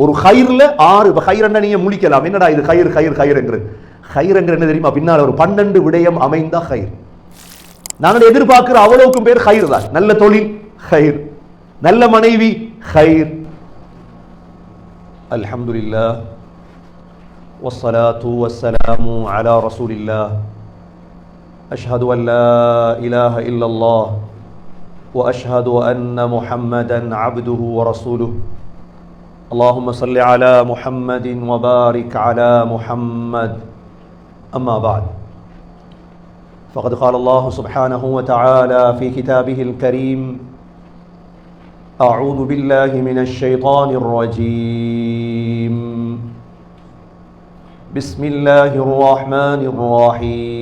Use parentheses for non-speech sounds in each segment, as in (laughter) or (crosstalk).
ஒரு கயிறுல ஆறு இப்ப கயிறு நீங்க முழிக்கலாம் என்னடா இது கயிறு கயிறு கயிறுங்கிறது கயிறுங்கிற என்ன தெரியுமா பின்னால் ஒரு பன்னெண்டு விடயம் அமைந்த கயிறு நாங்கள் எதிர்பார்க்கிற அவ்வளவுக்கும் பேர் கயிறு தான் நல்ல தொழில் கயிறு நல்ல மனைவி கயிர் அல்ஹம்துலில்லாஹ் والصلاة والسلام على رسول الله أشهد أن لا إله إلا الله وأشهد أن محمدا عبده ورسوله اللهم صل على محمد وبارك على محمد. أما بعد فقد قال الله سبحانه وتعالى في كتابه الكريم أعوذ بالله من الشيطان الرجيم. بسم الله الرحمن الرحيم.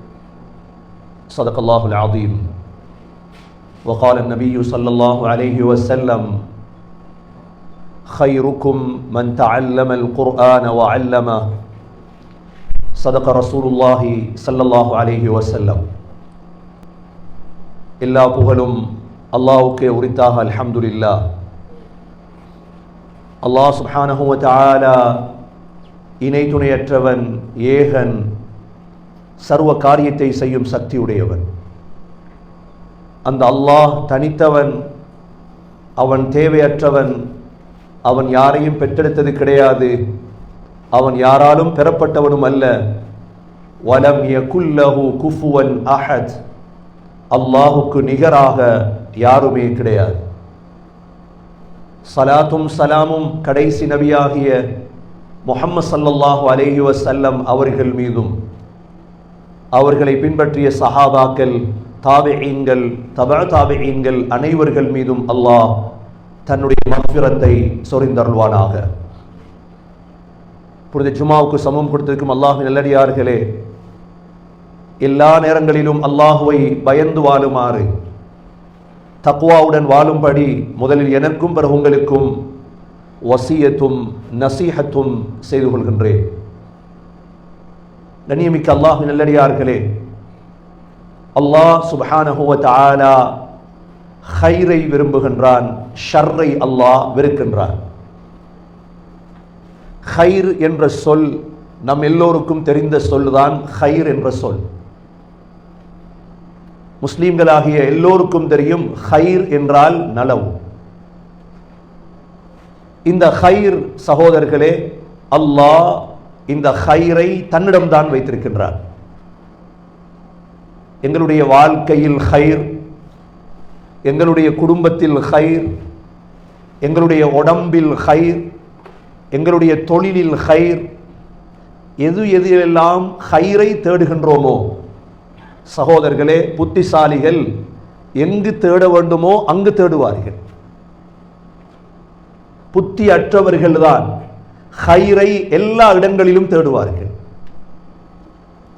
صدق الله العظيم وقال النبي صلى الله عليه وسلم خيركم من تعلم القران وعلمه صدق رسول الله صلى الله عليه وسلم எல்லா புகழும் அல்லாஹ்வுக்கே உரித்தாக அல்ஹம்துலில்லாஹ் அல்லாஹ் சுப்ஹானஹு வ தஆலா இணை துணையற்றவன் ஏகன் சர்வ காரியத்தை செய்யும் சக்தி உடையவன் அந்த அல்லாஹ் தனித்தவன் அவன் தேவையற்றவன் அவன் யாரையும் பெற்றெடுத்தது கிடையாது அவன் யாராலும் பெறப்பட்டவனும் அல்ல. வலம் யகுல்லஹு குஃபுவன் அஹத். அல்லாஹுக்கு நிகராக யாருமே கிடையாது. சலாத்தும் சலாமும் கடைசி நபியாகிய முஹம்மது ஸல்லல்லாஹு அலேஹி வசல்லம் அவர்கள் மீதும். அவர்களை பின்பற்றிய சஹாபாக்கள் தாபிஈன்கள் தபா தாபிஈன்கள் அனைவர்கள் மீதும் அல்லாஹ் தன்னுடைய மஃபிரத்தை சொரிந்தருள்வானாக. புனித ஜுமாவுக்கு சமம் கொடுத்திருக்கும் அல்லாஹ் நல்லடியார்களே எல்லா நேரங்களிலும் அல்லாஹுவை பயந்து வாழுமாறு தக்வாவுடன் வாழும்படி முதலில் எனக்கும் பிறகு உங்களுக்கும் வசியத்தும் நசீஹத்தும் செய்து கொள்கின்றேன். கண்ணியமிக்க அல்லாஹ் நல்லடியார்களே அல்லாஹ் சுபஹான வ ஹைரை விரும்புகின்றான் ஷர்ரை அல்லாஹ் வெறுக்கின்றான். ஹைர் என்ற சொல் நம் எல்லோருக்கும் தெரிந்த சொல்லுதான் ஹைர் என்ற சொல். முஸ்லீம்களாகிய எல்லோருக்கும் தெரியும் ஹைர் என்றால் நலவு. இந்த ஹைர் சகோதரர்களே அல்லாஹ் இந்த ஹைரை தன்னிடம்தான் வைத்திருக்கின்றார். எங்களுடைய வாழ்க்கையில் ஹைர் எங்களுடைய குடும்பத்தில் ஹைர் எங்களுடைய உடம்பில் ஹைர் எங்களுடைய தொழிலில் ஹைர் எது எதிலெல்லாம் ஹைரை தேடுகின்றோமோ சகோதரர்களே புத்திசாலிகள் எங்கு தேட வேண்டுமோ அங்கு தேடுவார்கள். புத்தி அற்றவர்கள் தான் ஹைரை எல்லா இடங்களிலும் தேடுவார்கள்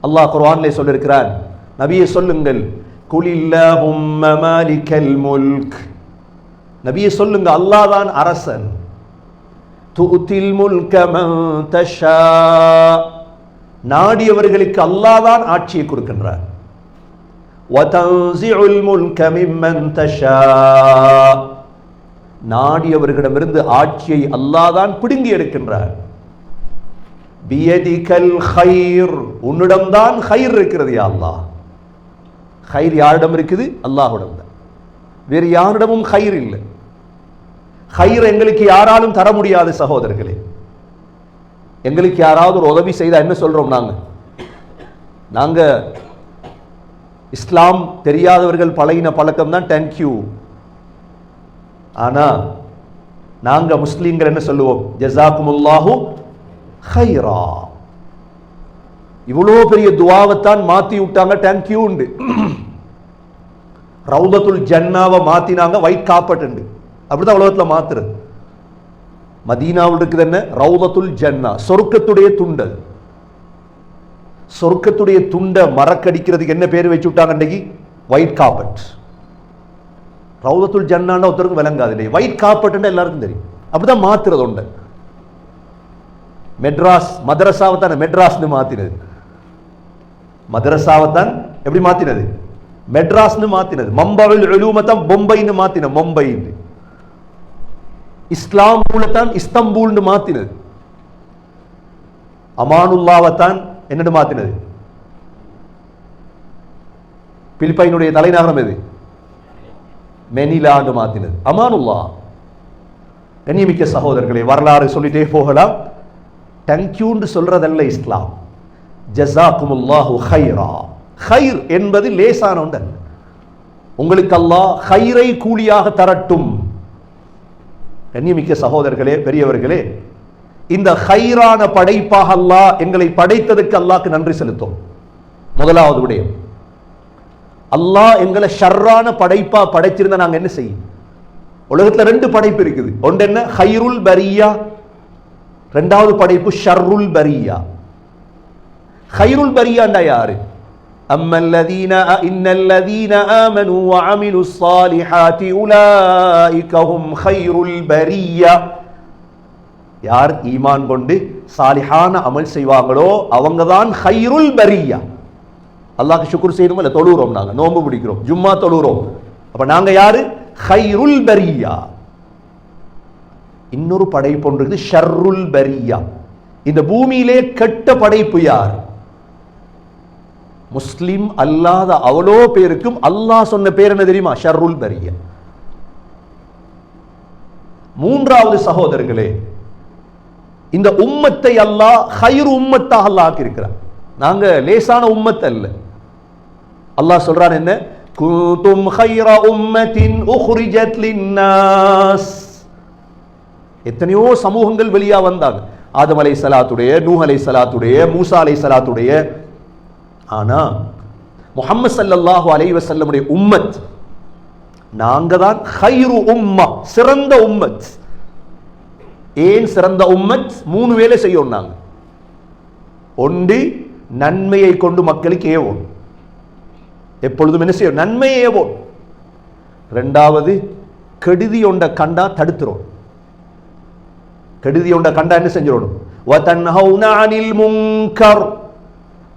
அல்லாஹ் குர்ஆனிலே சொல்லியிருக்கிறான் நபியை சொல்லுங்கள் குலில்லாஹும்ம மாலிக்கல் முல்க் நபியை சொல்லுங்க அல்லாஹ் தான் அரசன் துத்தில் முல்க மன் தஷா நாடியவர்களுக்கு அல்லாஹ் தான் ஆட்சியை கொடுக்கின்றார் وتنزع الملك ممن تشاء நாடியவர்களிடமிருந்து ஆட்சியை அல்லாஹ் தான் பிடுங்கி எடுக்கின்றார். பியதிகல் ஹைர் உன்னிடம்தான் ஹைர் இருக்கிறது யா அல்லாஹ். ஹைர் யாரிடம் இருக்குது? அல்லாஹுடம் தான். வேறு யாரிடமும் ஹைர் இல்லை. ஹைர் எங்களுக்கு யாராலும் தர முடியாது சகோதரர்களே. எங்களுக்கு யாராவது ஒரு உதவி செய்தா என்ன சொல்றோம் நாங்க? நாங்க இஸ்லாம் தெரியாதவர்கள் பழகின பழக்கம் தான் தேங்க்யூ ஆனால் நாங்கள் முஸ்லீம்கள் என்ன சொல்லுவோம்? ஜசாக்குமுல்லாஹு ஹைரா இவ்வளோ பெரிய துவாவைத்தான் மாற்றி விட்டாங்க தேங்க்யூ உண்டு ரவுதத்துல் ஜன்னாவை மாற்றினாங்க ஒயிட் காப்பட் உண்டு அப்படிதான் உலகத்தில் மாத்துறது. மதீனாவில் இருக்குது என்ன? ரவுதத்துல் ஜன்னா சொர்க்கத்துடைய துண்டல். சொர்க்கத்துடைய துண்டை மறக்கடிக்கிறதுக்கு என்ன பேர் வச்சு விட்டாங்க அன்றைக்கு ஒயிட் காப்பட் ரவுதத்துல் ஜன்னான ஒருத்தருக்கும் விளங்காது இல்லையா? ஒயிட் காப்பட்னா எல்லாருக்கும் தெரியும். அப்படிதான் மாத்துறது உண்டு. மெட்ராஸ் மதரசாவைத்தான் மெட்ராஸ்னு மாத்தினது. மதரசாவை தான் எப்படி மாத்தினது? மெட்ராஸ்னு மாத்தினது. மம்பாவில் எழுமத்தான் பொம்பைன்னு மாத்தின மும்பைன்னு. இஸ்லாமூலத்தான் இஸ்தம்பூல்னு மாத்தினது. அமானுல்லாவைத்தான் என்னன்னு மாத்தினது? பிலிப்பைனுடைய தலைநகரம் எது? மெனிலாண்டு மாத்தினது. அமானுல்லா. கண்ணியமிக்க சகோதரர்களே வரலாறு சொல்லிட்டே போகலாம். டங்க்யூன்னு சொல்றதல்ல இஸ்லாம். ஜசாக்குமுல்லாஹு ஹைரா ஹைர் என்பது லேசான ஒன்றல்ல உங்களுக்கு அல்லாஹ் ஹைரை கூலியாக தரட்டும். கண்ணியமிக்க சகோதரர்களே பெரியவர்களே இந்த ஹைரான படைப்பாக அல்லாஹ் எங்களை படைத்ததுக்கு அல்லாஹ்க்கு நன்றி செலுத்தும். முதலாவது விடயம். அல்லாஹ் எங்களை ஷர்ரான படைப்பா படைச்சிருந்தா நாங்க என்ன செய்யும் உலகத்துல ரெண்டு படைப்பு இருக்குது ஒன்று என்ன ஹைருல் பரியா ரெண்டாவது படைப்பு ஷர்ருல் பரியா ஹைருல் பரியாண்டா யாரு أما الذين إن الذين آمنوا وعملوا الصالحات أولئك هم خير البرية யார் ஈமான் கொண்டு சாலிஹான அமல் செய்வாங்களோ அவங்க தான் ஹைருல் பரியா அல்லாஹ் சுக்குர் செய்யணும் இல்லை தொழுகிறோம் நாங்க? நோம்பு பிடிக்கிறோம் ஜும்மா தொழுகிறோம். அப்ப நாங்க யாரு? ஹைருல் பரியா. இன்னொரு படைப்பு ஒன்று இருக்குது ஷர்ருல் பரியா. இந்த பூமியிலே கெட்ட படைப்பு யார்? முஸ்லிம் அல்லாத அவ்வளோ பேருக்கும் அல்லாஹ் சொன்ன பேர் என்ன தெரியுமா? ஷர்ருல் பரியா. மூன்றாவது சகோதரர்களே இந்த உம்மத்தை அல்லாஹ் ஹைரு உம்மத்தாக அல்லாஹ் ஆக்கியிருக்கிறார். நாங்க லேசான உம்மத் அல்ல அல்லாஹ் சொல்றான் என்ன? குந்தும் ஹைர உம்மத்தின் உஹ்ரிஜத் லின்னாஸ். எத்தனையோ சமூகங்கள் வெளியா வந்தாங்க. ஆதம் அலை சலாத்துடைய நூஹ் அலை சலாத்துடைய மூசா அலை சலாத்துடைய ஆனா முஹம்மது ஸல்லல்லாஹு அலைஹி வஸல்லமுடைய உம்மத் நாங்க தான் ஹைரு உம்மா சிறந்த உம்மத். ஏன் சிறந்த உம்மத்? மூணு வேலை செய்யும் நாங்க. ஒன்று நன்மையை கொண்டு மக்களுக்கு ஏவோம் எப்பொழுதும் என்ன செய்யும்? நன்மையே ஏவோம் ரெண்டாவது கெடுதி ஒண்ட கண்டா தடுத்துரும். கெடுதி ஒண்ட கண்டா என்ன செஞ்சிடணும் வதன்ஹவுன அனில்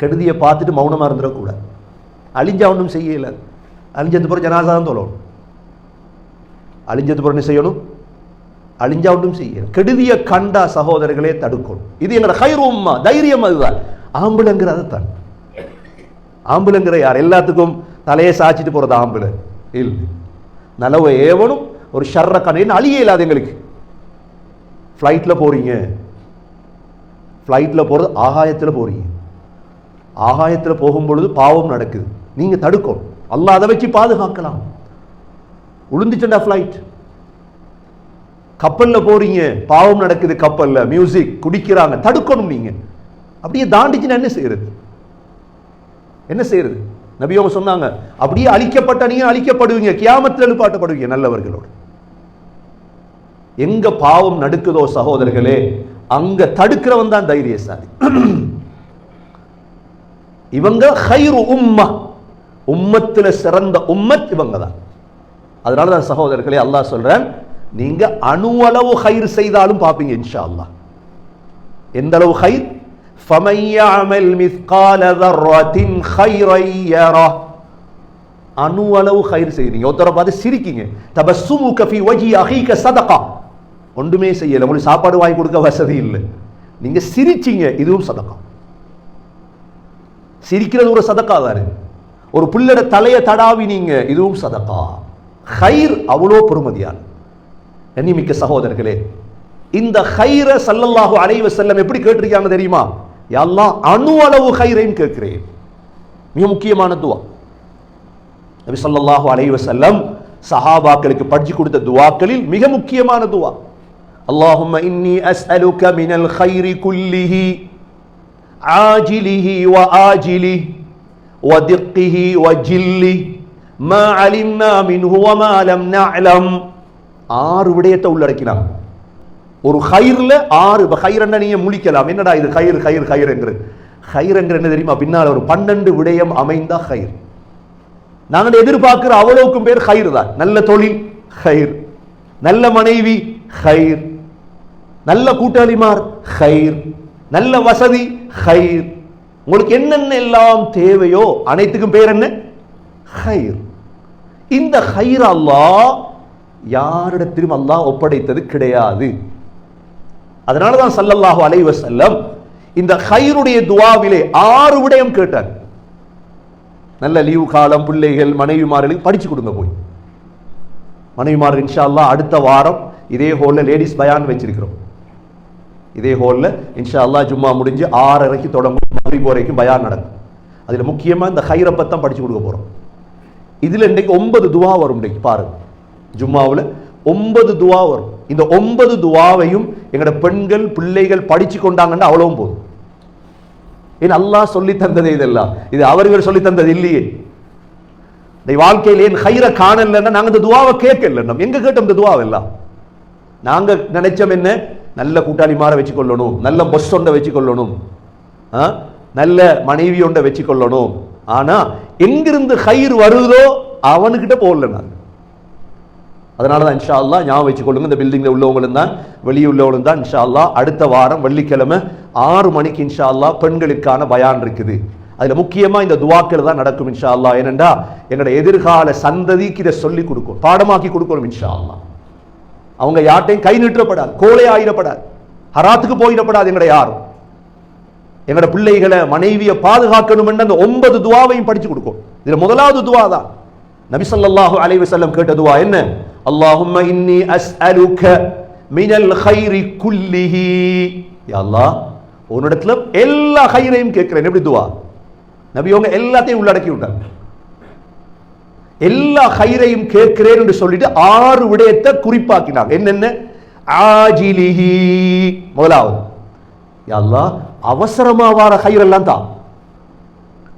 கெடுதியை பார்த்துட்டு மௌனமா இருந்துடக்கூடாது அழிஞ்சா ஒன்றும் செய்யல. அழிஞ்சது பிறகு ஜனாசா தான் தொழணும் அழிஞ்சது பிறகு என்ன செய்யணும்? அழிஞ்சா ஒன்றும் செய்யணும் கெடுதிய கண்டா சகோதரர்களே தடுக்கணும். இது என்னோட ஹைரோம்மா தைரியம் அதுதான். ஆம்புலங்கிற அதைத்தான் ஆம்புலங்கிற யார்? எல்லாத்துக்கும் தலையை சாய்ச்சிட்டு போகிறது ஆம்புல இல்லை. நல்லவ ஏவனும் ஒரு ஷர்ர கண்ணின்னு அழிய இல்லாத எங்களுக்கு. ஃப்ளைட்டில் போகிறீங்க ஃப்ளைட்டில் போகிறது ஆகாயத்தில் போகிறீங்க ஆகாயத்தில் போகும்பொழுது பாவம் நடக்குது. நீங்கள் தடுக்கணும். அல்லாஹ் அதை வச்சு பாதுகாக்கலாம். உளுந்துச்சுண்டா ஃப்ளைட் கப்பலில் போகிறீங்க பாவம் நடக்குது கப்பலில். மியூசிக் குடிக்கிறாங்க. தடுக்கணும் நீங்கள் அப்படியே தாண்டிச்சுன்னா என்ன செய்கிறது என்ன செய்யறது? நபியோக சொன்னாங்க அப்படியே அழிக்கப்பட்ட நீங்க அழிக்கப்படுவீங்க கியாமத்தில் எழுப்பாட்டப்படுவீங்க நல்லவர்களோடு. எங்க பாவம் நடுக்குதோ சகோதரர்களே அங்க தடுக்கிறவன் தான் தைரியசாலி. (clears throat) இவங்க ஹைரு உம்மா. உம்மத்துல சிறந்த உம்மத் இவங்க தான். அதனால தான் சகோதரர்களே அல்லாஹ் சொல்றேன் நீங்க அணுவளவு ஹைர் செய்தாலும் பார்ப்பீங்க இன்ஷா அல்லாஹ். எந்த அளவு ஹைர் فَمَن يَعْمَلْ مِثْقَالَ ذَرَّةٍ خَيْرًا يَرَهُ அணுவளவு ஹைர் செய்றீங்க ஒருத்தரை பார்த்து சிரிக்கீங்க தபஸ்ஸுமுக ஃபீ வஜி அஹீக சதகா ஒன்றுமே செய்யல உங்களுக்கு சாப்பாடு வாங்கி கொடுக்க வசதி இல்லை நீங்க சிரிச்சீங்க இதுவும் சதகா சிரிக்கிறது ஒரு சதக்கா தானே ஒரு புள்ளட தலையை தடாவினீங்க இதுவும் சதக்கா ஹைர் அவ்வளோ பெருமதியான கண்ணிமிக்க சகோதரர்களே இந்த ஹைர சல்லல்லாஹு அலைஹி வஸல்லம் எப்படி கேட்டிருக்காங்க தெரியுமா யல்லாஹ் அணு அளவு ஹைரைன்னு கேட்கிறேன் மிக முக்கியமான துவா நபி ஸல்லல்லாஹு அலைஹி வஸல்லம் சஹாபாக்களுக்கு படிச்சு கொடுத்த துவாக்களில் மிக முக்கியமான துவா اللهم إني أسألك من الخير كله عاجله وآجله ودقه وجله ما علمنا منه وما لم نعلم ஆறு விடயத்தை உள்ளடக்கினாங்க ஒரு ஹயிரில் ஆறு இப்போ ஹயிரண்ட நீங்கள் முழிக்கலாம். என்னடா இது கயிறு கயிறு என்று கயிறுங்கிற என்ன தெரியுமா? பின்னால் ஒரு பன்னெண்டு விடயம் அமைந்தா ஹயிர் நாங்கள் எதிர்பார்க்கிற அவ்வளவுக்கும் பேர் ஹயிர் தான். நல்ல தொழில் ஹயிர் நல்ல மனைவி ஹயிர் நல்ல கூட்டாளிமார் ஹயிர் நல்ல வசதி ஹயிர் உங்களுக்கு என்னென்ன எல்லாம் தேவையோ அனைத்துக்கும் பேர் என்ன? ஹயிர் இந்த ஹயிர் அல்லாஹ் யாரிடத்திலும் அல்லாஹ் ஒப்படைத்தது கிடையாது. அதனால தான் சல்லல்லாஹு அலைவ செல்லம் இந்த ஹைருடைய துவாவிலே ஆறு விடயம் கேட்டார். நல்ல லீவு காலம் பிள்ளைகள் மனைவிமார்களுக்கு படிச்சு கொடுங்க போய். மனைவிமார் இன்ஷா அல்லாஹ் அடுத்த வாரம் இதே ஹோலில் லேடிஸ் பயான் வச்சிருக்கிறோம். இதே ஹோலில் இன்ஷா அல்லாஹ் ஜும்மா முடிஞ்சு ஆறரைக்கு தொடங்கும். மகரிப் வரைக்கும் பயான் நடக்கும். அதுல முக்கியமா இந்த ஹைரை பத்தம் படிச்சு கொடுக்க போறோம். இதுல இன்றைக்கு ஒன்பது துவா வரும் இன்றைக்கு பாருங்க. ஜும்மாவுல ஒன்பது துவா வரும். இந்த ஒன்பது துவாவையும் எங்களோட பெண்கள் பிள்ளைகள் படிச்சு கொண்டாங்கன்னா அவ்வளவும் போதும். ஏன் அல்லாஹ் சொல்லி தந்தது இதெல்லாம்? இது அவர்கள் சொல்லி தந்தது இல்லையே. இந்த வாழ்க்கையில் ஏன் ஹைர காணலன்னா நாங்க இந்த துவாவை கேட்கல நம்ம. எங்க கேட்டோம் இந்த துவாவை எல்லாம்? நாங்க நினைச்சோம் என்ன? நல்ல கூட்டாளி மாற வச்சுக்கொள்ளணும். நல்ல பஸ் ஒன்றை வச்சுக்கொள்ளணும். நல்ல மனைவி ஒன்றை வச்சுக்கொள்ளணும். ஆனா எங்கிருந்து ஹைர் வருதோ அவனுக்கிட்ட போடல நாங்க. அதனால தான் இன்ஷா அல்லா ஞாபகம் வச்சுக்கொள்ளுங்க இந்த பில்டிங்ல உள்ளவங்களும் தான் வெளியே உள்ளவங்களும் தான் இன்ஷா அல்லா அடுத்த வாரம் வெள்ளிக்கிழமை ஆறு மணிக்கு இன்ஷா அல்லா பெண்களுக்கான பயான் இருக்குது. அதுல முக்கியமா இந்த துவாக்கள் தான் நடக்கும் இன்ஷா அல்லா ஏனென்றா எங்களோட எதிர்கால சந்ததிக்கு இதை சொல்லி கொடுக்கும். பாடமாக்கி கொடுக்கணும் இன்ஷா அல்லாஹ் அவங்க யார்ட்டையும் கை நிற்றப்படாது கோலை ஆயிடப்படாது ஹராத்துக்கு போயிடப்படாது எங்களோட யாரும். எங்களோட பிள்ளைகளை மனைவியை பாதுகாக்கணும் அந்த ஒன்பது துவாவையும் படிச்சு கொடுக்கும். இதுல முதலாவது துவா தான் நபிசல்லாஹு அலைவசல்லம் கேட்ட துவா என்ன? اللهم இன்னி أسألك من الخير குல்லிஹி يا الله உன்னிடத்துல எல்லா ஹைரையும் கேட்கிறேன். எப்படி துவா? நபி அவங்க எல்லாத்தையும் உள்ளடக்கி விட்டாங்க எல்லா ஹைரையும் கேட்கிறேன் என்று சொல்லிட்டு ஆறு விடயத்தை குறிப்பாக்கினாங்க என்னென்ன? ஆஜிலிஹி. முதலாவது யா அவசரமா வார ஹைரெல்லாம் தான்.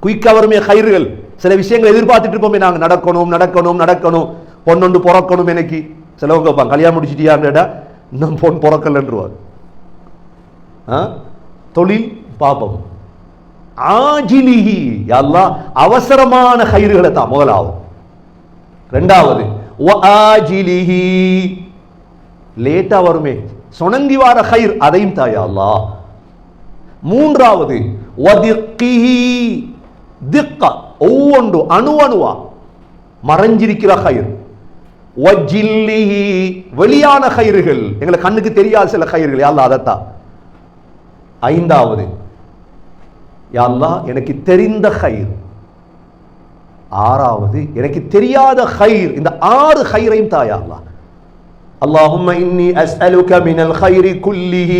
குயிக்கா வருமே ஹைறுகள் சில விஷயங்களை எதிர்பார்த்துட்டு இருப்போமே நாங்க நடக்கணும் நடக்கணும் நடக்கணும். பொண்ணொண்டு பிறக்கணும் எனக்கு சிலவங்க கேட்பாங்க கல்யாணம் முடிச்சிட்டியான்னு இன்னும் பொன் பிறக்கலன்றுவார். ஆ? தொழில் பாபம். ஆஜிலிஹி. யா அவசரமான கயிறுகளை தான் முதலாவது. ரெண்டாவது வஆஜிலிஹி லேட்டா வருமே. சொனங்கி வார ஹைர் அதையும் தாயா அல்லா மூன்றாவது வதிக்கிஹி. திக்க ஒவ்வொன்று அணு அணுவா. மறைஞ்சிருக்கிற கயிறு. வெளியான கயிறுகள் எங்களை கண்ணுக்கு தெரியாத சில கயிறுகள் யாழ்லா அதத்தான் ஐந்தாவது யாழ்லா எனக்கு தெரிந்த கயிறு ஆறாவது எனக்கு தெரியாத ஹைர் இந்த ஆறு ஹைரையும் தாயா அல்லாஹ் اللهم إني أسألك من الخير كله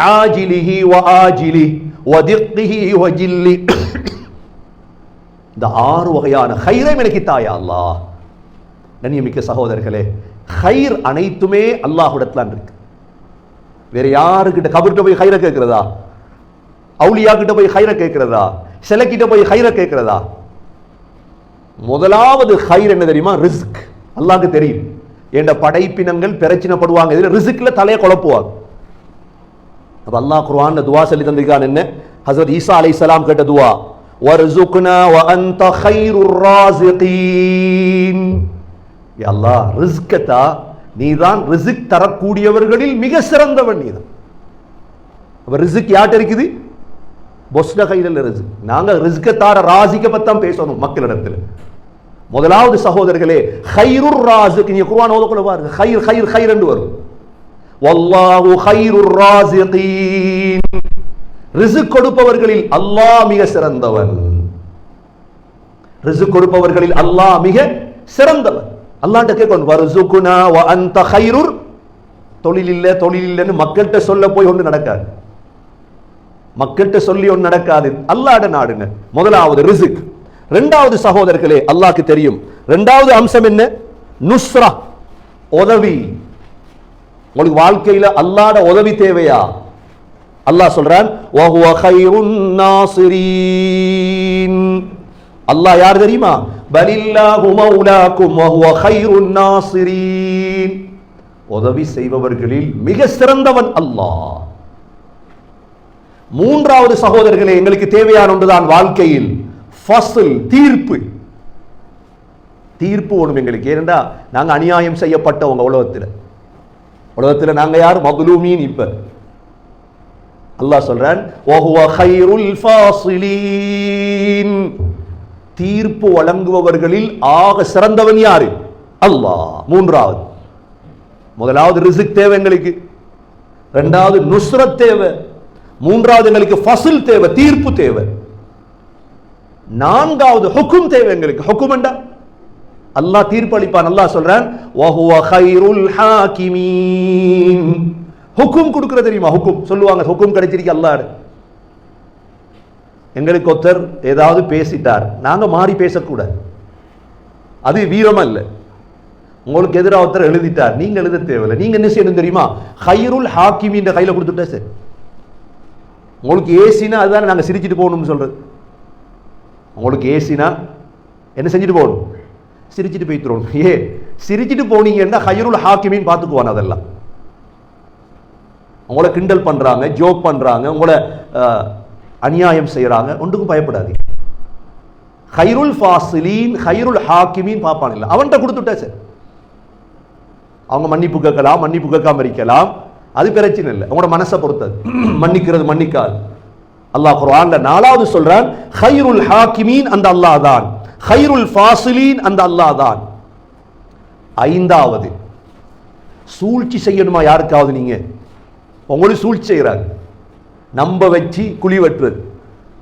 عاجله وآجله ودقه وجله இந்த ஆறு வகையான ஹைரையும் எனக்கு தாயா அல்லாஹ் கண்ணியமிக்க சகோதரர்களே ஹைர் அனைத்துமே அல்லாஹுடத்தான் இருக்கு. வேற யாருக்கிட்ட கபர்கிட்ட போய் ஹைரை கேட்கிறதா? அவுளியா கிட்ட போய் ஹைரை கேட்கிறதா? சிலைக்கிட்ட போய் ஹைரை கேட்கிறதா? முதலாவது ஹைர் என்ன தெரியுமா? ரிஸ்க். அல்லாஹ்க்கு தெரியும். என்ற படைப்பினங்கள் பிரச்சனைப்படுவாங்க. இதில் ரிஸ்க்கில் தலையை குழப்புவாங்க. அப்போ அல்லாஹ் குர்ஆன்ல துவா சொல்லி தந்திருக்கான் என்ன? ஹசரத் ஈசா அலைஹிஸ்ஸலாம் கேட்ட துவா வர்சுக்னா வ அன்த கைருர் ராஸிகீன். எல்லா ரிஸ்கத்தா? நீ தான் ரிசிக் தரக்கூடியவர்களில் மிக சிறந்தவன் நீதான் அப்போ ரிசிக் யார்கிட்ட இருக்குது? பொஸ்ட கையில் ரிசிக் நாங்க ரிஸ்கத்தார தார ராசிக்க பத்தான் பேசணும் மக்களிடத்தில். முதலாவது சகோதரர்களே ஹைருர் ராசிக் நீங்க குர்ஆன் ஓதக்குள்ள பாருங்க. ஹைர் ஹைர் ஹைர் என்று வரும். வல்லாஹு ஹைருர் ராசிகீன் ரிசுக் கொடுப்பவர்களில் அல்லாஹ் மிக சிறந்தவன். ரிசுக் கொடுப்பவர்களில் அல்லாஹ் மிக சிறந்தவன். அல்லாண்ட கேட்கணும் வர்சுகுனா வ அந்த ஹைருர். தொழில் இல்ல தொழில் இல்லைன்னு மக்கள்கிட்ட சொல்ல போய் ஒன்று நடக்காது. மக்கள்கிட்ட சொல்லி ஒன்று நடக்காது. அல்லாட நாடுங்க. முதலாவது ரிசிக். ரெண்டாவது சகோதரர்களே அல்லாக்கு தெரியும். ரெண்டாவது அம்சம் என்ன? நுஸ்ரா உதவி. உங்களுக்கு வாழ்க்கையில அல்லாட உதவி தேவையா? அல்லாஹ் சொல்றான் அல்லாஹ் யார் தெரியுமா? பலில்லாஹு மௌலாக்கும் வஹுவ கைருன் நாசிரீன். உதவி செய்பவர்களில் மிக சிறந்தவன் அல்லாஹ். மூன்றாவது சகோதரர்களே எங்களுக்கு தேவையான ஒன்றுதான் வாழ்க்கையில் ஃபஸ்ல் தீர்ப்பு. தீர்ப்பு ஒண்ணும் எங்களுக்கு. ஏனென்றா நாங்க அநியாயம் செய்யப்பட்டவங்க உலகத்தில். உலகத்தில் நாங்க யார்? மதுலூமீன் இப்ப. அல்லாஹ் சொல்றான் வஹுவ கைருல் ஃபாசிலீன். தீர்ப்பு வழங்குபவர்களில் ஆக சிறந்தவன் யாரு? அல்லாஹ். மூன்றாவது. முதலாவது ரிசிக் தேவை எங்களுக்கு. ரெண்டாவது நுஸ்ரத் தேவை. மூன்றாவது எங்களுக்கு ஃபசில் தேவை தீர்ப்பு தேவை. நான்காவது ஹுக்கும் தேவை எங்களுக்கு. ஹுக்கும் என்றா? அல்லாஹ் தீர்ப்பு அளிப்பான். அல்லாஹ் சொல்றான் ஹாகிமீன் ஹுக்கும் கொடுக்கிற தெரியுமா? ஹுக்கும். சொல்லுவாங்க ஹுக்கும் கிடைச்சிருக்கு அல்லாடு எங்களுக்கு ஒருத்தர் ஏதாவது பேசிட்டார். நாங்கள் மாறி பேசக்கூடாது. அது வீரம் அல்ல. உங்களுக்கு எதிராக ஒருத்தர் எழுதிட்டார். நீங்க எழுத தேவையில்லை. நீங்க என்ன செய்யணும் தெரியுமா? ஹைருல் ஹாக்கிமின்ற கையில் கொடுத்துட்டா சார். உங்களுக்கு ஏசினா அதுதான் நாங்கள் சிரிச்சிட்டு போகணும்னு சொல்றது. உங்களுக்கு ஏசினா என்ன செஞ்சுட்டு போகணும்? சிரிச்சிட்டு போய்த்துறோம் ஏ சிரிச்சிட்டு போனீங்கன்னா ஹைருல் ஹாக்கிமின்னு பார்த்துக்குவான் அதெல்லாம். உங்களை கிண்டல் பண்றாங்க ஜோக் பண்றாங்க உங்களை அநியாயம் செய்யறாங்க ஒன்றுக்கும் பயப்படாதீங்க. ஹைருல் ஃபாசிலீன் ஹைருல் ஹாக்கிமீன் பார்ப்பான் இல்லை. அவன்கிட்ட கொடுத்துட்டா சார். அவங்க மன்னிப்பு கேட்கலாம் மன்னிப்பு கேட்காம இருக்கலாம். அது பிரச்சனை இல்லை. உங்களோட மனசை பொறுத்தது. (clears throat) மன்னிக்கிறது மன்னிக்காது. அல்லாஹ் குர்ஆன்ல நாலாவது சொல்றான் ஹைருல் ஹாக்கிமீன் அந்த அல்லாஹ் தான். ஹைருல் ஃபாசிலீன் அந்த அல்லாஹ் தான். ஐந்தாவது சூழ்ச்சி செய்யணுமா யாருக்காவது நீங்க? உங்களுக்கு சூழ்ச்சி செய்கிறாங்க நம்ப வச்சு குழி வெட்டுறது.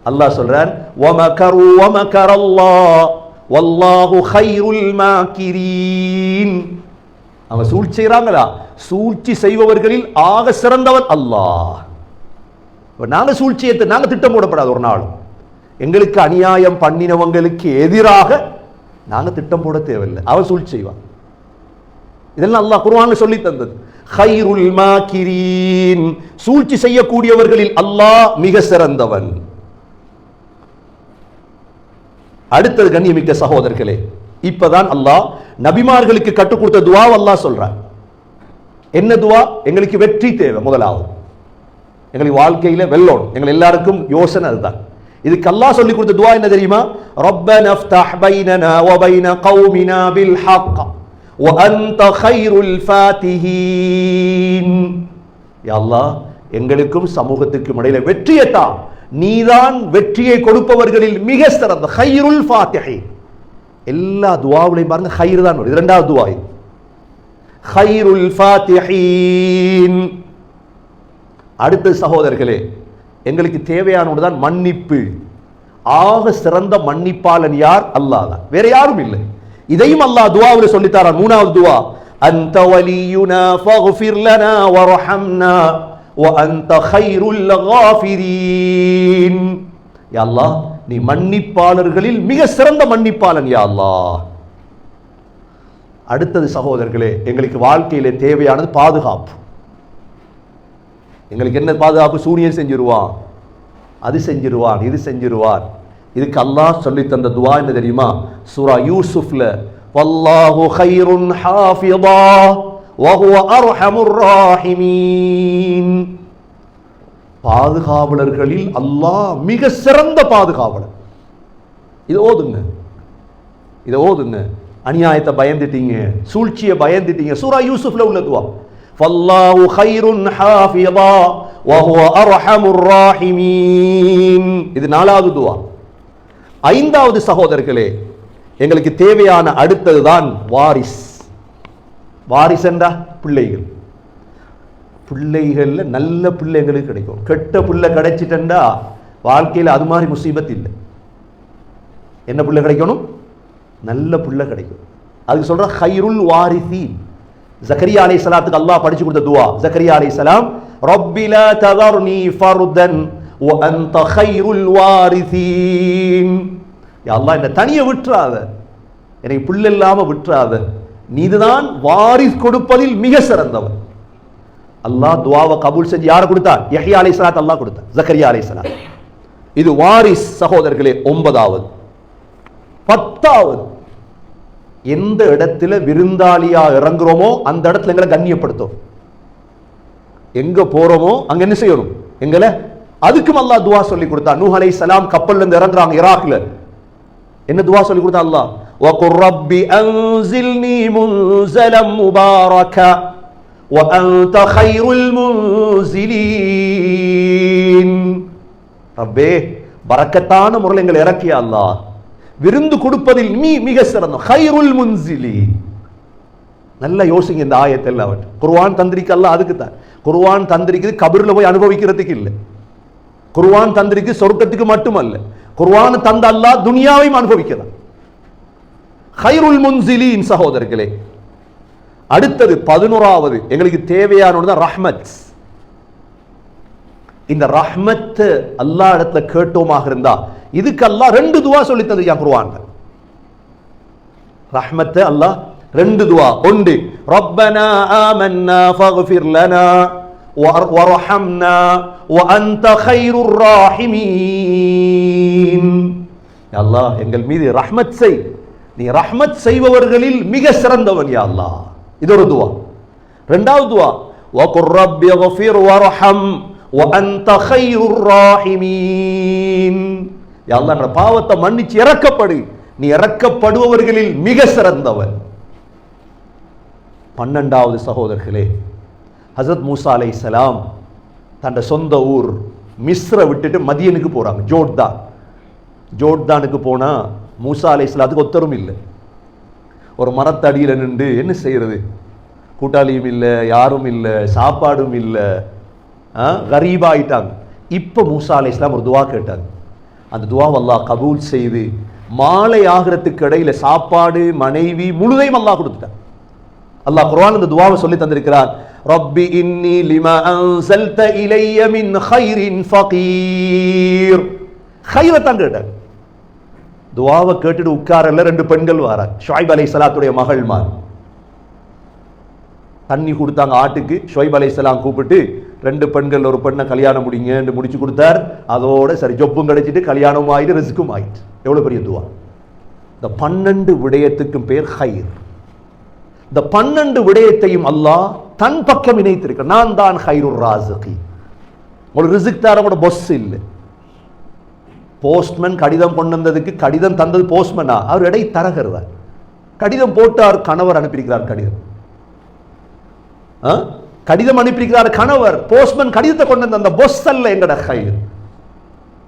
அல்லாஹ் சொல்றான் வமகரு வமகரல்லாஹ் வல்லாஹு கைருல் மாக்கிரீன். அவங்க சூழ்ச்சி செய்கிறாங்களா சூழ்ச்சி செய்பவர்களில் ஆக சிறந்தவன் அல்லாஹ். நாங்கள் நாங்க சூழ்ச்சியத்தை நாங்க திட்டம் போடப்படாது ஒரு நாள் எங்களுக்கு அநியாயம் பண்ணினவங்களுக்கு எதிராக நாங்க திட்டம் போட தேவையில்லை. அவன் சூழ்ச்சி செய்வான். இதெல்லாம் அல்லாஹ் குருவான்னு சொல்லி தந்தது. ஹைருல் மாக்கிரீன். சூழ்ச்சி செய்யக்கூடியவர்களில் அல்லாஹ் மிக சிறந்தவன். அடுத்தது கண்ணியமிக்க சகோதரர்களே இப்பதான் அல்லாஹ் நபிமார்களுக்கு கற்றுக் கொடுத்த துவா அல்லாஹ் சொல்றார் என்ன துவா? எங்களுக்கு வெற்றி தேவை முதலாவது. எங்களுக்கு வாழ்க்கையில வெல்லோம் எங்கள் எல்லாருக்கும் யோசனை அதுதான். இதுக்கு அல்லாஹ் சொல்லி கொடுத்த துவா என்ன தெரியுமா? ரப்ப நஃப்தஹ் பைனனா வ பைன கௌமினா பில் ஹக் ஒஅந்த ஹைருல் ஃபாத்திஹீன் யல்லா எங்களுக்கும் சமூகத்துக்கும் இடையில வெற்றியை தான் நீதான் வெற்றியை கொடுப்பவர்களில் மிக சிறந்த ஹைருல் ஃபாத்திஹை எல்லா துவாவிலையும் பாருங்க ஹைரு தான் வருது இரண்டாவது துவா இது. ஹைருல் ஃபாத்திஹீன். அடுத்த சகோதரர்களே எங்களுக்கு தேவையான ஒன்று தான் மன்னிப்பு. ஆக சிறந்த மன்னிப்பாளன் யார்? அல்லாதான் வேற யாரும் இல்லை. இதையும் அல்லாஹ் துவாவில் சொல்லித்தாரான் மூணாவது துவா அன்த வலியுனா ஃபக்ஃபிர் லனா வர்ஹம்னா وأنت خير الغافرين யா அல்லாஹ் நீ மன்னிப்பாளர்களில் மிக சிறந்த மன்னிப்பாளன் யா அல்லாஹ் அடுத்தது சகோதரர்களே எங்களுக்கு வாழ்க்கையில தேவையானது பாதுகாப்பு எங்களுக்கு என்ன பாதுகாப்பு சூரியன் செஞ்சிருவான் அது செஞ்சிருவான் இது செஞ்சிருவான் இதுக்கு அல்லாஹ் சொல்லி தந்த துவா என்ன தெரியுமா சூரா யூசுஃப்ல வல்லாஹு கைருன் ஹாஃபிதா வஹுவ அர்ஹமுர் ராஹிமீன் பாதுகாவலர்களில் அல்லாஹ் மிக சிறந்த பாதுகாவலர் இது ஓதுங்க இதை ஓதுங்க அநியாயத்தை பயந்துட்டீங்க சூழ்ச்சியை பயந்துட்டீங்க சூரா யூசுஃப்ல உள்ள துவா فالله خير حافظا وهو ارحم الراحمين இது நாலாவது துவா ஐந்தாவது சகோதரர்களே எங்களுக்கு தேவையான அடுத்ததுதான் வாரிஸ். வாரிஸ் என்றா பிள்ளைகள். பிள்ளைகளில் நல்ல பிள்ளைங்களுக்கு கிடைக்கும். கெட்ட பிள்ளை கிடைச்சிட்டா வாழ்க்கையில் அது மாதிரி முசீபத் இல்லை. என்ன பிள்ளை கிடைக்கணும்? நல்ல பிள்ளை கிடைக்கும். அதுக்கு சொல்கிற ஹைருல் வாரிசீன். ஜக்கரியா அலை சலாத்துக்கு அல்லாஹ் படிச்சு கொடுத்த துவா. ஜக்கரியா அலை சலாம் ரப்பில லா ததர்னி ஃபர்தன் வ அன்த அல்லாஹ் என்ன தனிய விட்டுறாத. என்னை பிள்ளை இல்லாம விட்டுறாத. நீதுதான் வாரிஸ் கொடுப்பதில் மிக சிறந்தவன். அல்லாஹ் துவாவை கபூல் செஞ்சு யாரை கொடுத்தார் யஹியா அலை சலாத் அல்லாஹ் கொடுத்தார் ஜக்கரியா அலை சலாத் இது வாரிஸ் சகோதரர்களே ஒன்பதாவது. பத்தாவது. எந்த இடத்துல விருந்தாளியா இறங்குறோமோ அந்த இடத்துல எங்களை கண்ணியப்படுத்தும். எங்க போறோமோ அங்க என்ன செய்யணும்? எங்களை அதுக்கும் அல்லாஹ் துவா சொல்லி கொடுத்தா நூஹ் அலை சலாம் கப்பல்ல இருந்து இறங்குறாங்க ஈராக்ல என்ன துவா சொல்லி கொடுத்தா அல்லாஹ் وَقُلْ رَبِّ أَنزِلْنِي مُنزَلًا مُبَارَكًا وَأَنْتَ خَيْرُ الْمُنزِلِينَ ரப்பே பரக்கத்தான முறையில் எங்களை இறக்கிய அல்லாஹ் விருந்து கொடுப்பதில் நீ மிக சிறந்த ஹைருல் முன்சிலி நல்லா யோசிங்க இந்த ஆயத்தில் அவன் குர்வான் தந்திரிக்கு அல்ல அதுக்கு தான் குர்வான் தந்திரிக்குது கபரில் போய் அனுபவிக்கிறதுக்கு இல்லை குர்வான் தந்திரிக்கு சொர்க்கத்துக்கு மட்டுமல்ல குர்வான் தந்த அல்லா துனியாவையும் அனுபவிக்கிறான் ஹைருல் முன்சிலின் சகோதரர்களே அடுத்தது பதினோராவது எங்களுக்கு தேவையான ரஹ்மத் இந்த ரஹ்மத் அல்லா இடத்துல கேட்டோமாக இருந்தா இதுக்கு அல்லா ரெண்டு துவா சொல்லி தந்திருக்கான் குருவான் ரஹ்மத் அல்லாஹ் ரெண்டு துவா ஒன்று ரப்பனா ஆமன்னா ஃபக்ஃபிர் லனா வர்ஹம்னா வஅன்த கைருர் ராஹிமீன் அல்லாஹ் எங்கள் மீது ரஹ்மத் செய் நீ ரஹ்மத் செய்பவர்களில் மிக சிறந்தவன் யா அல்லாஹ் இது ஒரு துவா ரெண்டாவது துவா வகுர் ரப்பி கஃபிர் வர்ஹம் وأنت خير الراحمين யா அல்லாஹ் என்ற பாவத்தை மன்னிச்சு இறக்கப்படு நீ இறக்கப்படுபவர்களில் மிக சிறந்தவன் பன்னெண்டாவது சகோதரர்களே ஹசரத் மூசா அலை சலாம் தன்னோட சொந்த ஊர் மிஸ்ரை விட்டுட்டு மதியனுக்கு போகிறாங்க ஜோர்தான். ஜோர்தானுக்கு போனால் மூசா அலை சலாத்துக்கு ஒத்தரும் இல்லை. ஒரு மரத்தடியில் நின்று என்ன செய்யறது? கூட்டாளியும் இல்லை யாரும் இல்லை சாப்பாடும் இல்லை. கரீபாயிட்டாங்க. இப்போ மூசா அலை இஸ்லாம் ஒரு துவா கேட்டாங்க. அந்த துவா அல்லாஹ் கபூல் செய்து மாலை ஆகிறதுக்கு இடையில சாப்பாடு மனைவி முழுதையும் அல்லாஹ் கொடுத்துட்டான். அல்லாஹ் குரான் இந்த துவாவை சொல்லி தந்திருக்கிறான். ரப்பி இன்னி லிமா அன்சல்த இலைய மின் ஹைரின் ஃபகீர். ஹைரை தான் கேட்டாங்க துவாவை கேட்டுட்டு உட்காரல ரெண்டு பெண்கள் வாராங்க ஷுவைப் அலை சலாத்துடைய மகள்மார் தண்ணி கொடுத்தாங்க ஆட்டுக்கு. ஷொய்ப் அலை சலாம் கூப்பிட்டு ரெண்டு பெண்கள் ஒரு பெண்ணை கல்யாணம் முடிங்கன்னு முடிச்சு கொடுத்தார். அதோட சரி ஜொப்பும் கிடைச்சிட்டு கல்யாணம் ஆயிட்டு ரிஸ்க்கும் ஆயிட்டு. எவ்வளோ பெரிய துவா? இந்த பன்னெண்டு விடயத்துக்கும் பேர் ஹைர் இந்த பன்னெண்டு விடயத்தையும் அல்லாஹ் தன் பக்கம் இணைத்திருக்க நான் தான் ஹைருர் ராசுகி ஒரு ரிசிக் கூட பொஸ் இல்லை. போஸ்ட்மேன் கடிதம் கொண்டு வந்ததுக்கு கடிதம் தந்தது போஸ்ட்மேனா அவர் இடை தரகர் கடிதம் போட்டார் கணவர் அனுப்பியிருக்கிறார் கடிதம். ஆ? கடிதம் அனுப்பியிருக்கிறார் கணவர். போஸ்ட்மேன் கடிதத்தை கொண்டு வந்த அந்த பொஸ் அல்ல எங்கட ஹயிர்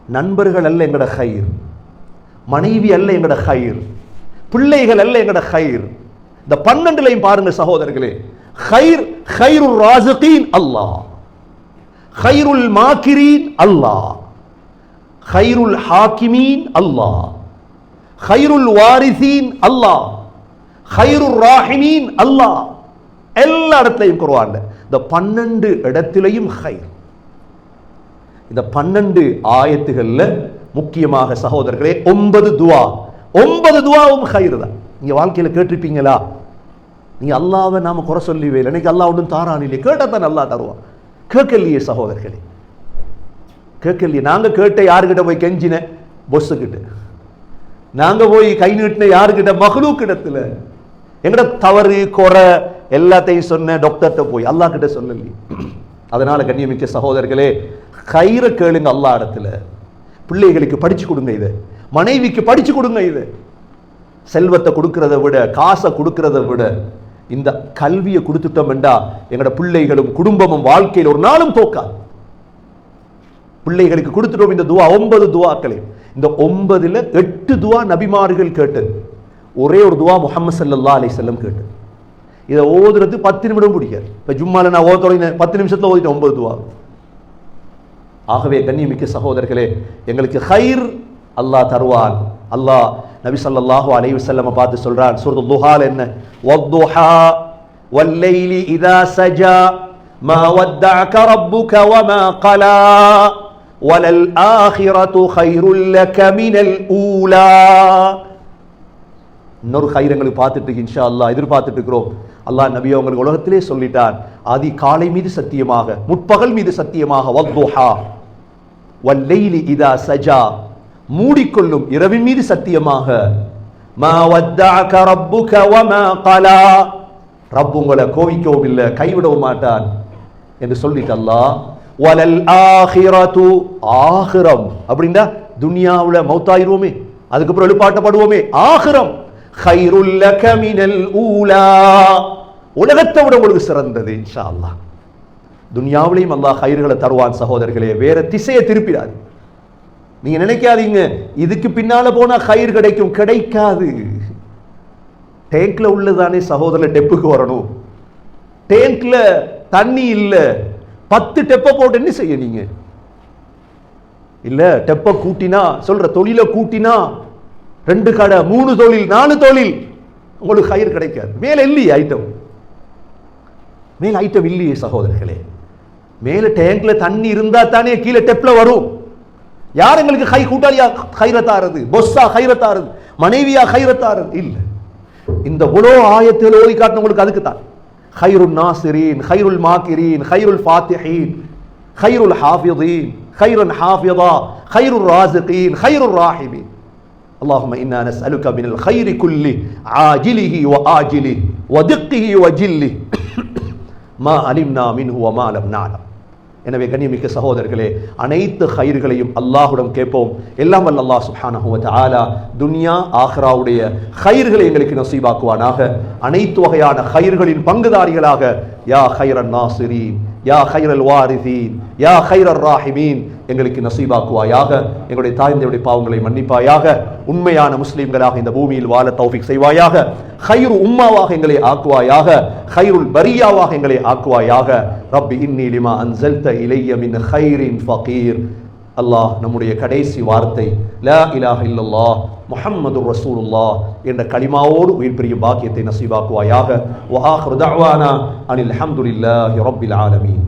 நண்பர்கள் அல்ல எங்கட ஹயிர் மனைவி அல்ல எங்கட ஹயிர் பிள்ளைகள் அல்ல எங்கட ஹயிர் இந்த பன்னெண்டுலையும் பாருங்க சகோதரர்களே. ஹைர் ஹைருல் ராசுகீன் அல்லாஹ். ஹைருல் மாக்கிரீன் அல்லாஹ். ஹைருல் ஹாக்கிமீன் அல்லாஹ். ஹைருல் வாரிசீன் அல்லாஹ். ஹைருல் ராஹிமீன் அல்லாஹ். எல்லா இடத்துலையும் குருவான்ல இந்த பன்னெண்டு இடத்திலையும் ஹைர். இந்த பன்னெண்டு ஆயத்துகள்ல முக்கியமாக சகோதரர்களே ஒன்பது துவா. ஒன்பது துவாவும் ஹைர் தான் நீங்க வாழ்க்கையில கேட்டிருப்பீங்களா? நீ அல்லாவை நாம குறை சொல்லிவே இல்லை. இன்னைக்கு அல்லா ஒன்றும் தாரான் இல்லையே. கேட்டால் தான் நல்லா தருவான். கேட்கலையே சகோதரர்களே. கேட்கலையே. நாங்க கேட்ட யாருக்கிட்ட போய் கெஞ்சின? பொஸ்ஸு கிட்ட நாங்க போய் கை நீட்டின யாருக்கிட்ட மகளூக் இடத்துல எங்கட தவறு குறை எல்லாத்தையும் சொன்ன டாக்டர்கிட்ட போய். அல்லா கிட்ட சொல்லலையே. அதனால கண்ணியமிக்க சகோதரர்களே கயிறை கேளுங்க அல்லா இடத்துல. பிள்ளைகளுக்கு படிச்சு கொடுங்க இது. மனைவிக்கு படிச்சு கொடுங்க இது. செல்வத்தை கொடுக்கறத விட காசை கொடுக்கறத விட இந்த கல்வியை கொடுத்துட்டோம் என்றா எங்களோட பிள்ளைகளும் குடும்பமும் வாழ்க்கையில் ஒரு நாளும் தோக்கா பிள்ளைகளுக்கு கொடுத்துட்டோம் இந்த துவா ஒன்பது துவாக்களை. இந்த ஒன்பதுல எட்டு துவா நபிமார்கள் கேட்டது. ஒரே ஒரு துவா முகமது சல்லா அலி செல்லம் கேட்டது. இதை ஓதுறது பத்து நிமிடம் பிடிக்காது. இப்போ ஜும்மாவில் நான் ஓத தொடங்கின பத்து நிமிஷத்தில் ஓதிட்டேன் ஒன்பது துவா. ஆகவே கண்ணியமிக்க சகோதரர்களே எங்களுக்கு ஹைர் அல்லாஹ் தருவான். அல்லாஹ் நபி ஸல்லல்லாஹு அலைஹி வஸல்லம் பார்த்து சொல்றான் சூரத்து துஹால் என்ன வத்துஹா வல்லைலி இதா சஜா ما ودعك ربك وما قلى وللآخرة خير لك من الأولى இன்னொரு ஹைரங்களை பார்த்துட்டு இன்ஷா அல்லாஹ் எதிர்பார்த்துட்டு இருக்கிறோம் அல்லாஹ் நபி அவங்களுக்கு உலகத்திலே சொல்லிட்டான் ஆதி காலை மீது சத்தியமாக முற்பகல் மீது சத்தியமாக வத்துஹா வல்லைலி இதா சஜா மூடிக்கொள்ளும் இரவின் மீது சத்தியமாக ரப் உங்களை கோவிக்கவும் இல்லை கைவிடவும் மாட்டான் என்று சொல்லிட்டு அல்லாஹ் வலல் ஆஹிரத்து ஆஹிரம். அப்படின்னா துனியாவில் மௌத்தாயிருவோமே அதுக்கப்புறம் எழுப்பாட்டப்படுவோமே ஆஹிரம். ஹைருல்ல கமினல் ஊலா. உலகத்தை விட உங்களுக்கு சிறந்தது இன்ஷா அல்லாஹ். துனியாவிலையும் அல்லாஹ் ஹைர்களை தருவான் சகோதரர்களே வேற திசையை திருப்பினார் நீங்க நினைக்காதீங்க. இதுக்கு பின்னால போனா கயிறு கிடைக்கும். கிடைக்காது. டேங்க்ல உள்ளதானே சகோதரர் டெப்புக்கு வரணும். டேங்க்ல தண்ணி இல்லை. பத்து டெப்ப போட்டு என்ன செய்ய நீங்க? இல்ல டெப்ப கூட்டினா சொல்ற தொழிலை கூட்டினா ரெண்டு கடை மூணு தொழில் நாலு தொழில் உங்களுக்கு கயிறு கிடைக்காது. மேல இல்லையே ஐட்டம் மேல ஐட்டம் இல்லையே சகோதரர்களே. மேல டேங்க்ல தண்ணி இருந்தா தானே கீழே டெப்ல வரும். யார் எங்களுக்கு ஹை கூட்டாளியா? ஹைரத்தாருது. பொஸ்ஸா ஹைரத்தாருது. மனைவியா ஹைரத்தாருது. இல்லை. இந்த உலோ ஆயத்தில் ஓதி காட்டினவங்களுக்கு அதுக்கு தான் ஹைருல் நாசிரீன் ஹைருல் மாக்கிரீன் ஹைருல் ஃபாத்திஹீன் ஹைருல் ஹாஃபிதீன் ஹைருன் ஹாஃபிதா ஹைருல் ராசிகீன் ஹைருல் ராஹிபீன். اللهم إنا نسألك من الخير كله عاجله وآجله ودقه وجله ما علمنا منه وما لم نعلم எனவே கண்ணியமிக்க சகோதரர்களே அனைத்து ஹயிர்களையும் அல்லாஹுடன் கேட்போம். எல்லாம் வல்ல அல்லாஹ் சுஹானஹுவத் ஆலா துன்யா ஆஹ்ராவுடைய ஹயிர்களை எங்களுக்கு நசீபாக்குவானாக. அனைத்து வகையான ஹயிர்களின் பங்குதாரிகளாக யா ஹைரன் நாசிரீன் யா ஹைரல் வாரிதீன் யா ஹைரர் ராஹிமீன் எங்களுக்கு நசீபாக்குவாயாக எங்களுடைய தாய்ந்தையுடைய பாவங்களை மன்னிப்பாயாக உண்மையான முஸ்லீம்களாக இந்த பூமியில் வாழ தௌஃபிக் செய்வாயாக ஹைரு உம்மாவாக எங்களை ஆக்குவாயாக ஹைருல் பரியாவாக எங்களை ஆக்குவாயாக. ரப்பி இன்னி லிமா அன்சல்த இலைய மின் ஹைரின் ஃபகீர். அல்லாஹ் நம்முடைய கடைசி வார்த்தை லா இலாஹ இல்லல்லா முஹம்மது ரசூலுல்லா என்ற களிமாவோடு உயிர் பிரியும் பாக்கியத்தை நசீபாக்குவாயாக. வஆஹிரு தஅவானா அனில் ஹம்துலில்லாஹி ரப்பில் ஆலமீன்.